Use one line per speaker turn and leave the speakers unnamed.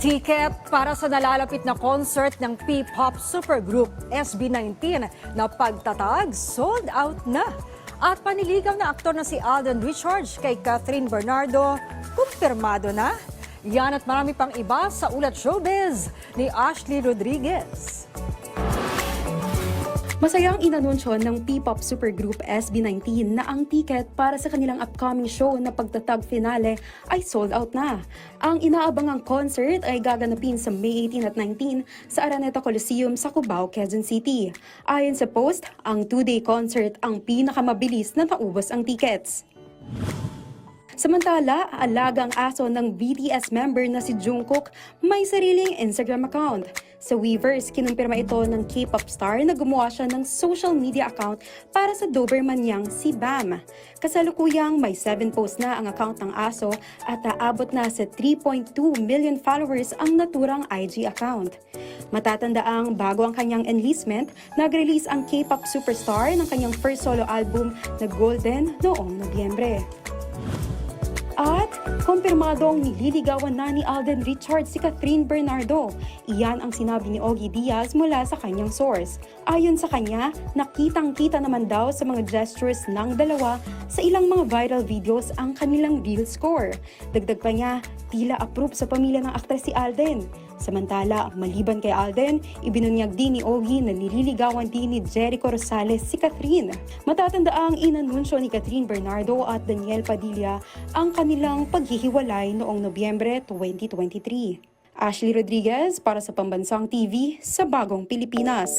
Ticket para sa nalalapit na concert ng P-pop supergroup SB19 na pagtatag sold out na. At paniligaw na aktor na si Alden Richards kay Catherine Bernardo, kumpirmado na. Yan at marami pang iba sa Ulat Showbiz ni Ashley Rodriguez.
Masayang inanunsyo ng P-pop supergroup SB19 na ang ticket para sa kanilang upcoming show na pagtatag finale ay sold out na. Ang inaabangang concert ay gaganapin sa May 18 at 19 sa Araneta Coliseum sa Cubao, Quezon City. Ayon sa post, ang two-day concert ang pinakamabilis na naubos ang tickets. Samantala, alagang aso ng BTS member na si Jungkook may sariling Instagram account. Sa Weavers, kinumpirma ito ng K-pop star na gumawa siya ng social media account para sa Doberman niyang si Bam. Kasalukuyang may 7 posts na ang account ng aso at aabot na sa 3.2 million followers ang naturang IG account. Matatandaang bago ang kanyang enlistment, nag-release ang K-pop superstar ng kanyang first solo album na Golden noong Nobyembre. At kumpirmadong nililigawan na ni Alden Richards si Catherine Bernardo. Iyan ang sinabi ni Ogie Diaz mula sa kanyang source. Ayon sa kanya, nakitang-kita naman daw sa mga gestures ng dalawa sa ilang mga viral videos ang kanilang real score. Dagdag pa niya, tila approve sa pamilya ng aktres si Alden. Samantala, maliban kay Alden, ibinunyag din ni Ogie na nililigawan din ni Jericho Rosales si Catherine. Matatandaang inanunsyo ni Catherine Bernardo at Daniel Padilla ang kanilang paghihiwalay noong Nobyembre 2023. Ashley Rodriguez para sa Pambansang TV sa Bagong Pilipinas.